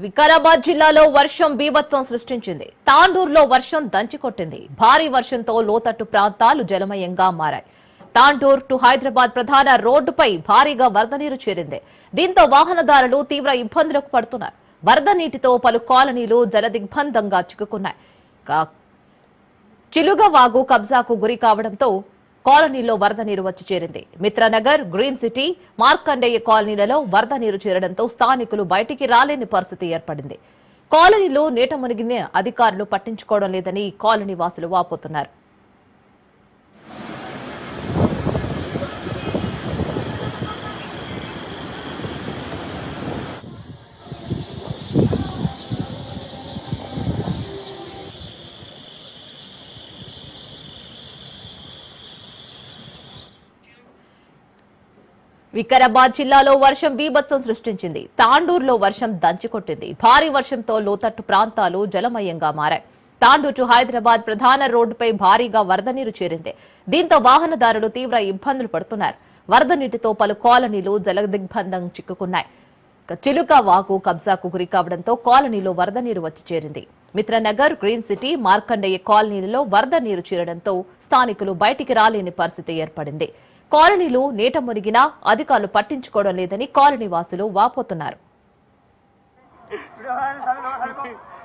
వికారాబాద్ జిల్లాలో వర్షం బీభత్సం సృష్టించింది. తాండూరులో వర్షం దంచికొట్టింది భారీ వర్షంతో లోతట్టు ప్రాంతాలు జలమయంగా మారాయి. తాండూర్ టు హైదరాబాద్ ప్రధాన రోడ్డుపై భారీగా వరద నీరు చేరింది. దీంతో వాహనదారులు తీవ్ర ఇబ్బందులకు పడుతున్నారు. వరద నీటితో పలు కాలనీలు జలదిగ్బంధంగా చిక్కుకున్నాయి. కా- చిలుగవాగు కబ్జాకు గురి కావడంతో కాలనీలో వరద నీరు వచ్చి చేరింది. మిత్రనగర్ గ్రీన్ సిటీ మార్కండేయ కాలనీలలో వరద నీరు చేరడంతో స్థానికులు బయటికి రాలేని పరిస్థితి ఏర్పడింది. కాలనీలో నీట మునిగిన అధికారులు పట్టించుకోవడం లేదని కాలనీ వాసులు వాపోతున్నారు. వికారాబాద్ జిల్లాలో వర్షం బీభత్సం సృష్టించింది. తాండూరులో వర్షం దంచికొట్టింది భారీ వర్షంతో లోతట్టు ప్రాంతాలు జలమయంగా మారాయి. తాండూరు టు హైదరాబాద్ ప్రధాన రోడ్డుపై భారీగా వరద నీరు చేరింది. దీంతో వాహనదారులు తీవ్ర ఇబ్బందులు పడుతున్నారు. వరద నీటితో పలు కాలనీలు జలదిగ్బంధం చిక్కుకున్నాయి. చిలుక వాగు కబ్జాకు గురి కావడంతో కాలనీలో వరద నీరు వచ్చి చేరింది. మిత్రనగర్ గ్రీన్ సిటీ మార్కండేయ కాలనీలలో వరద నీరు చేరడంతో స్థానికులు బయటికి రాలేని పరిస్థితి ఏర్పడింది. కాలనీలు నీట మునిగినా అధికారులు పట్టించుకోవడం లేదని కాలనీ వాసులు వాపోతున్నారు.